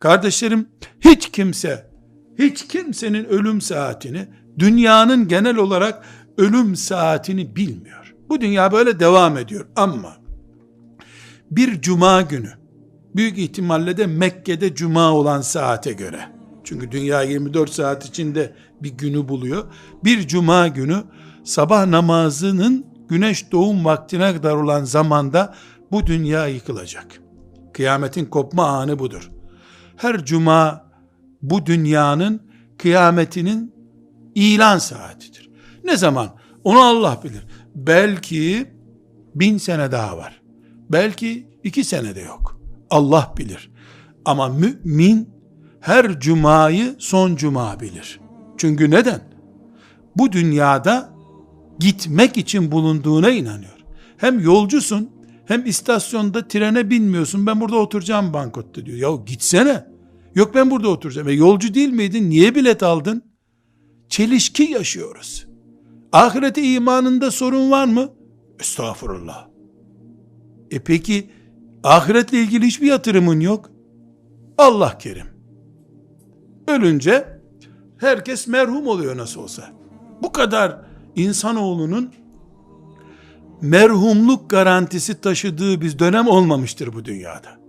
Kardeşlerim hiç kimse, hiç kimsenin ölüm saatini, dünyanın genel olarak ölüm saatini bilmiyor. Bu dünya böyle devam ediyor ama bir cuma günü büyük ihtimalle de Mekke'de cuma olan saate göre çünkü dünya 24 saat içinde bir günü buluyor. Bir cuma günü sabah namazının güneş doğum vaktine kadar olan zamanda bu dünya yıkılacak. Kıyametin kopma anı budur. Her cuma bu dünyanın kıyametinin ilan saatidir. Ne zaman? Onu Allah bilir. Belki bin sene daha var. Belki iki sene de yok. Allah bilir. Ama mümin her cumayı son cuma bilir. Çünkü neden? Bu dünyada gitmek için bulunduğuna inanıyor. Hem yolcusun hem istasyonda trene binmiyorsun. Ben burada oturacağım bankotta diyor. Ya gitsene. Yok ben burada oturacağım. E yolcu değil miydin? Niye bilet aldın? Çelişki yaşıyoruz. Ahirete imanında sorun var mı? Estağfurullah. E peki ahiretle ilgili hiçbir yatırımın yok. Allah kerim. Ölünce herkes merhum oluyor nasıl olsa. Bu kadar insanoğlunun merhumluk garantisi taşıdığı bir dönem olmamıştır bu dünyada.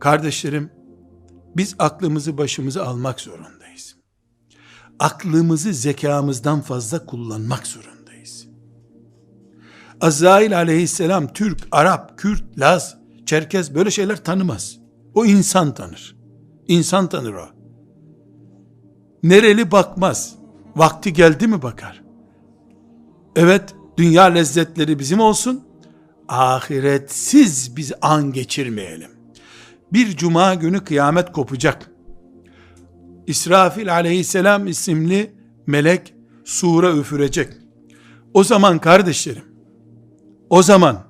Kardeşlerim, biz aklımızı başımıza almak zorundayız. Aklımızı zekamızdan fazla kullanmak zorundayız. Azrail aleyhisselam Türk, Arap, Kürt, Laz, Çerkez böyle şeyler tanımaz. O insan tanır. İnsan tanır o. Nereli bakmaz. Vakti geldi mi bakar. Evet, dünya lezzetleri bizim olsun. Ahiretsiz biz an geçirmeyelim. Bir cuma günü kıyamet kopacak. İsrafil aleyhisselam isimli melek sura üfürecek. O zaman kardeşlerim, o zaman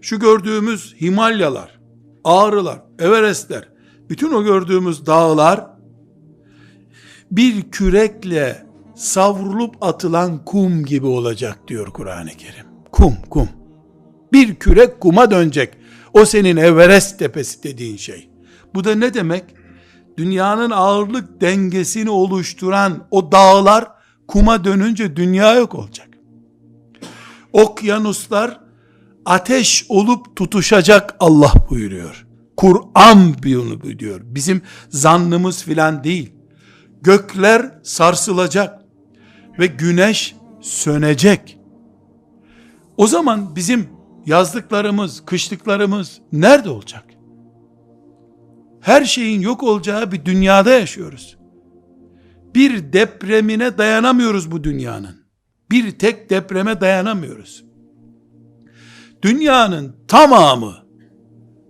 şu gördüğümüz Himalyalar, Ağrılar, Everestler, bütün o gördüğümüz dağlar bir kürekle savrulup atılan kum gibi olacak diyor Kur'an-ı Kerim. Kum, kum. Bir kürek kuma dönecek. O senin Everest tepesi dediğin şey. Bu da ne demek? Dünyanın ağırlık dengesini oluşturan o dağlar kuma dönünce dünya yok olacak. Okyanuslar ateş olup tutuşacak Allah buyuruyor. Kur'an bunu diyor. Bizim zannımız filan değil. Gökler sarsılacak ve güneş sönecek. O zaman bizim yazlıklarımız, kışlıklarımız nerede olacak? Her şeyin yok olacağı bir dünyada yaşıyoruz. Bir depremine dayanamıyoruz bu dünyanın. Bir tek depreme dayanamıyoruz. Dünyanın tamamı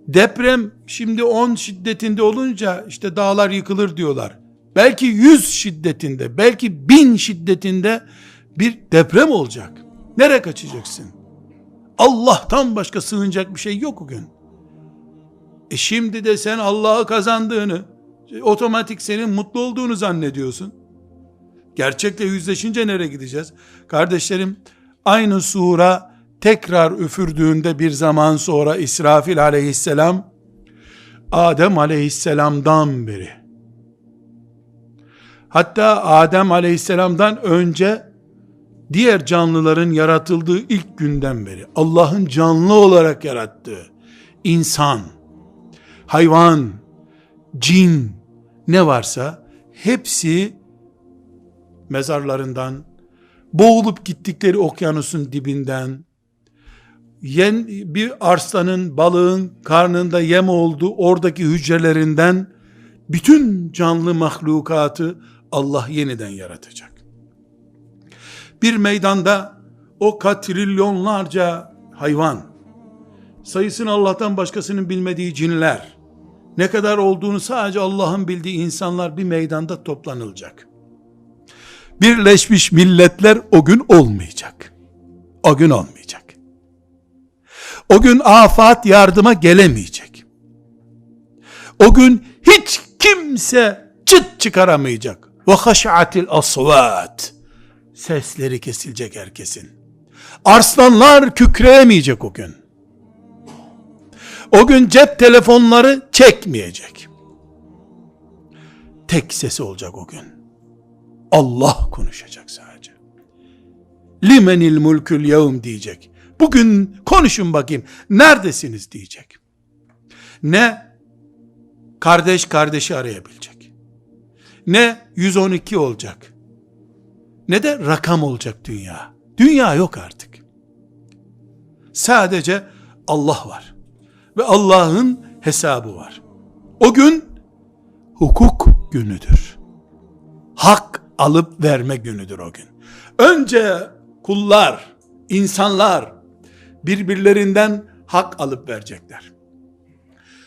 deprem şimdi 10 şiddetinde olunca işte dağlar yıkılır diyorlar. Belki 100 şiddetinde, belki 1000 şiddetinde bir deprem olacak. Nereye kaçacaksın? Allah'tan başka sığınacak bir şey yok o gün. E şimdi de sen Allah'ı kazandığını, otomatik senin mutlu olduğunu zannediyorsun. Gerçekle yüzleşince nereye gideceğiz? Kardeşlerim, aynı sura tekrar üfürdüğünde bir zaman sonra İsrafil aleyhisselam, Adem aleyhisselamdan beri, hatta Adem aleyhisselamdan önce diğer canlıların yaratıldığı ilk günden beri Allah'ın canlı olarak yarattığı insan, hayvan, cin ne varsa hepsi mezarlarından, boğulup gittikleri okyanusun dibinden, yen, bir arslanın, balığın karnında yem olduğu oradaki hücrelerinden bütün canlı mahlukatı Allah yeniden yaratacak. Bir meydanda o katrilyonlarca hayvan, sayısını Allah'tan başkasının bilmediği cinler, ne kadar olduğunu sadece Allah'ın bildiği insanlar bir meydanda toplanılacak. Birleşmiş milletler o gün olmayacak. O gün olmayacak. O gün afat yardıma gelemeyecek. O gün hiç kimse çıt çıkaramayacak. Ve haşatil asvat. Sesleri kesilecek herkesin. Arslanlar kükreyemeyecek o gün. O gün cep telefonları çekmeyecek. Tek sesi olacak o gün. Allah konuşacak sadece. Limenil mulkül yevm diyecek. Bugün konuşun bakayım. Neredesiniz diyecek. Ne kardeş kardeşi arayabilecek. Ne 112 olacak. Ne de rakam olacak dünya. Dünya yok artık. Sadece Allah var. Ve Allah'ın hesabı var. O gün hukuk günüdür. Hak alıp verme günüdür o gün. Önce kullar, insanlar birbirlerinden hak alıp verecekler.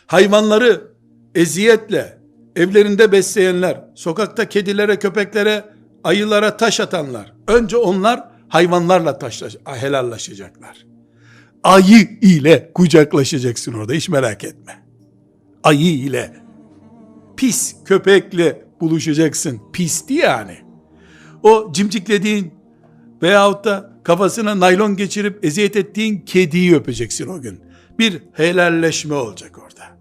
Hayvanları eziyetle evlerinde besleyenler, sokakta kedilere, köpeklere, ayılara taş atanlar, önce onlar hayvanlarla taşlaş, helallaşacaklar. Ayı ile kucaklaşacaksın orada hiç merak etme. Ayı ile pis köpekle buluşacaksın. Pisti yani. O cimciklediğin veyahut da kafasına naylon geçirip eziyet ettiğin kediyi öpeceksin o gün. Bir helalleşme olacak orada.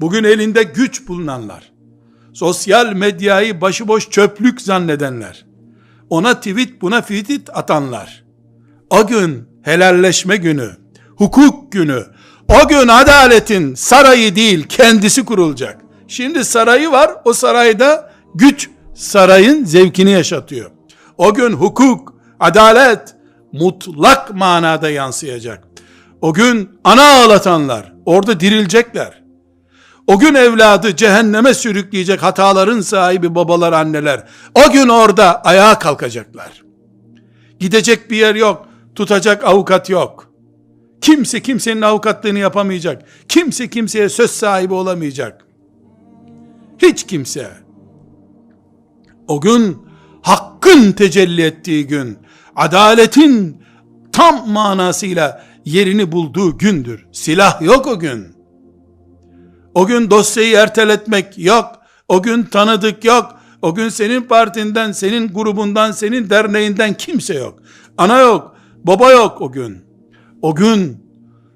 Bugün elinde güç bulunanlar, sosyal medyayı başıboş çöplük zannedenler, ona tweet buna tweet atanlar, o gün helalleşme günü, hukuk günü, o gün adaletin sarayı değil kendisi kurulacak. Şimdi sarayı var, o sarayda güç sarayın zevkini yaşatıyor. O gün hukuk, adalet mutlak manada yansıyacak. O gün ana ağlatanlar orada dirilecekler. O gün evladı cehenneme sürükleyecek hataların sahibi babalar, anneler. O gün orada ayağa kalkacaklar. Gidecek bir yer yok, tutacak avukat yok. Kimse kimsenin avukatlığını yapamayacak. Kimse kimseye söz sahibi olamayacak. Hiç kimse. O gün hakkın tecelli ettiği gün, adaletin tam manasıyla yerini bulduğu gündür. Silah yok o gün. O gün dosyayı erteletmek yok. O gün tanıdık yok. O gün senin partinden, senin grubundan, senin derneğinden kimse yok. Ana yok, baba yok o gün. O gün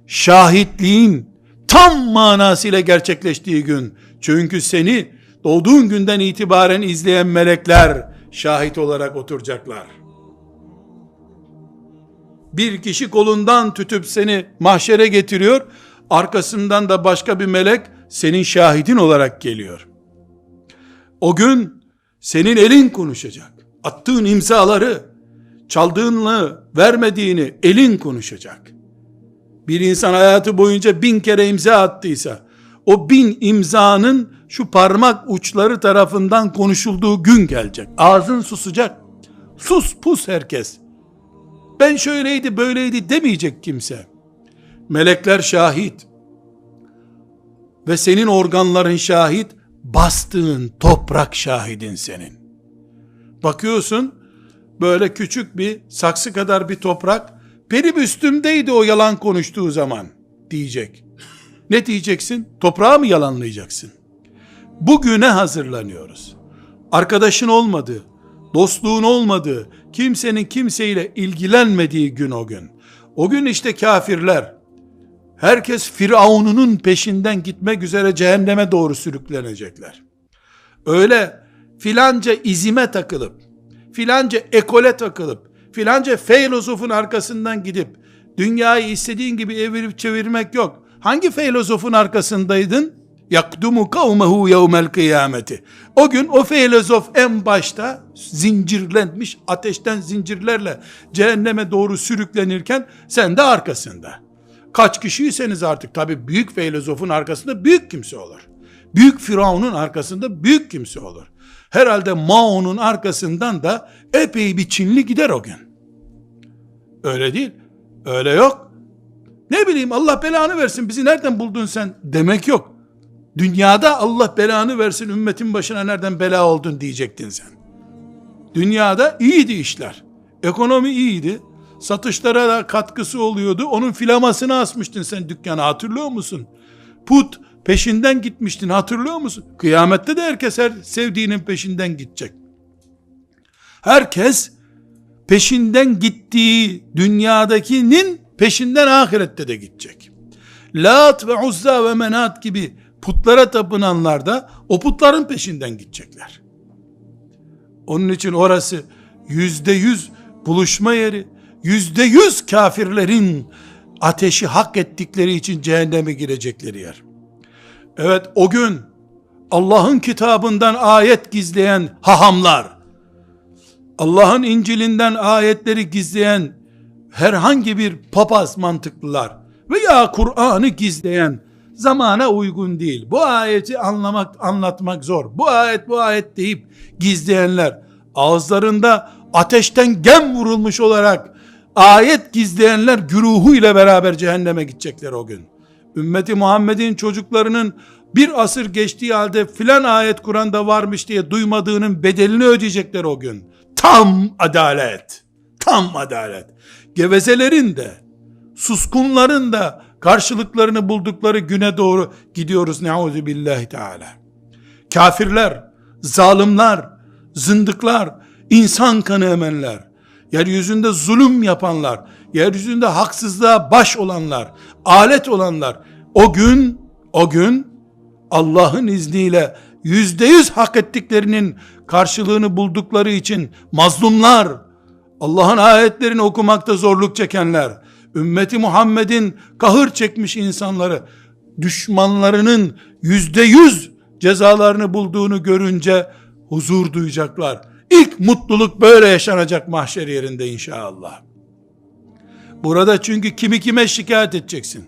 şahitliğin tam manasıyla gerçekleştiği gün. Çünkü seni doğduğun günden itibaren izleyen melekler şahit olarak oturacaklar. Bir kişi kolundan tutup seni mahşere getiriyor, arkasından da başka bir melek senin şahidin olarak geliyor. O gün senin elin konuşacak. Attığın imzaları, çaldığınla vermediğini elin konuşacak. Bir insan hayatı boyunca bin kere imza attıysa, o bin imzanın şu parmak uçları tarafından konuşulduğu gün gelecek. Ağzın susacak. Sus pus herkes. Ben şöyleydi böyleydi demeyecek kimse. Melekler şahit. Ve senin organların şahit, bastığın toprak şahidin senin. Bakıyorsun, böyle küçük bir saksı kadar bir toprak, benim üstümdeydi o yalan konuştuğu zaman diyecek. Ne diyeceksin? Toprağı mı yalanlayacaksın? Bugüne hazırlanıyoruz. Arkadaşın olmadığı, dostluğun olmadığı, kimsenin kimseyle ilgilenmediği gün o gün. O gün işte kafirler, herkes Firavun'un peşinden gitmek üzere cehenneme doğru sürüklenecekler. Öyle filanca izime takılıp, filanca ekole takılıp, filanca filozofun arkasından gidip, dünyayı istediğin gibi evirip çevirmek yok. Hangi filozofun arkasındaydın? yakdumu kavmehu yevmel kıyameti. O gün o filozof en başta zincirlenmiş ateşten zincirlerle cehenneme doğru sürüklenirken sen de arkasında. Kaç kişiyseniz artık tabi büyük filozofun arkasında büyük kimse olur. Büyük Firavun'un arkasında büyük kimse olur. Herhalde Mao'nun arkasından da epey bir Çinli gider o gün. Öyle değil. Öyle yok. Ne bileyim Allah belanı versin bizi nereden buldun sen demek yok. Dünyada Allah belanı versin ümmetin başına nereden bela oldun diyecektin sen. Dünyada iyiydi işler. Ekonomi iyiydi. Satışlara da katkısı oluyordu. Onun filamasını asmıştın sen dükkana hatırlıyor musun? Put peşinden gitmiştin hatırlıyor musun? Kıyamette de herkes her sevdiğinin peşinden gidecek. Herkes peşinden gittiği dünyadakinin peşinden ahirette de gidecek. Lat ve Uzza ve Menat gibi putlara tapınanlar da o putların peşinden gidecekler. Onun için orası yüzde yüz buluşma yeri, yüzde yüz kafirlerin ateşi hak ettikleri için cehenneme girecekleri yer. Evet o gün Allah'ın kitabından ayet gizleyen hahamlar, Allah'ın İncil'inden ayetleri gizleyen herhangi bir papaz mantıklılar veya Kur'an'ı gizleyen zamana uygun değil. Bu ayeti anlamak, anlatmak zor. Bu ayet bu ayet deyip gizleyenler ağızlarında ateşten gem vurulmuş olarak ayet gizleyenler güruhu ile beraber cehenneme gidecekler o gün. Ümmeti Muhammed'in çocuklarının bir asır geçtiği halde filan ayet Kur'an'da varmış diye duymadığının bedelini ödeyecekler o gün. Tam adalet. Tam adalet. Gevezelerin de, suskunların da karşılıklarını buldukları güne doğru gidiyoruz. Neuzu billahi teala. Kafirler, zalimler, zındıklar, insan kanı emenler, yeryüzünde zulüm yapanlar, yeryüzünde haksızlığa baş olanlar, alet olanlar, o gün, o gün Allah'ın izniyle yüzde yüz hak ettiklerinin karşılığını buldukları için mazlumlar, Allah'ın ayetlerini okumakta zorluk çekenler, ümmeti Muhammed'in kahır çekmiş insanları, düşmanlarının yüzde yüz cezalarını bulduğunu görünce huzur duyacaklar. İlk mutluluk böyle yaşanacak mahşer yerinde inşallah. Burada çünkü kimi kime şikayet edeceksin?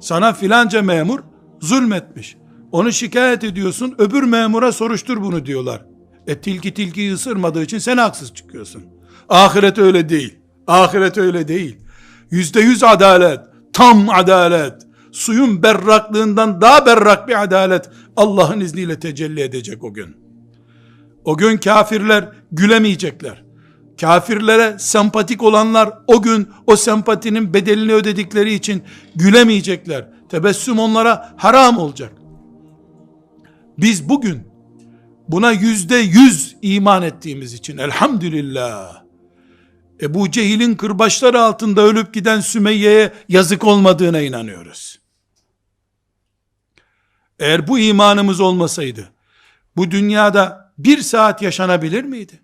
Sana filanca memur zulmetmiş. Onu şikayet ediyorsun, öbür memura soruştur bunu diyorlar. E tilki tilkiyi ısırmadığı için sen haksız çıkıyorsun. Ahiret öyle değil. Ahiret öyle değil. Yüzde yüz adalet, tam adalet, suyun berraklığından daha berrak bir adalet Allah'ın izniyle tecelli edecek o gün. O gün kafirler gülemeyecekler. Kafirlere sempatik olanlar o gün o sempatinin bedelini ödedikleri için gülemeyecekler. Tebessüm onlara haram olacak. Biz bugün buna yüzde yüz iman ettiğimiz için elhamdülillah Ebu Cehil'in kırbaçları altında ölüp giden Sümeyye'ye yazık olmadığına inanıyoruz. Eğer bu imanımız olmasaydı bu dünyada bir saat yaşanabilir miydi?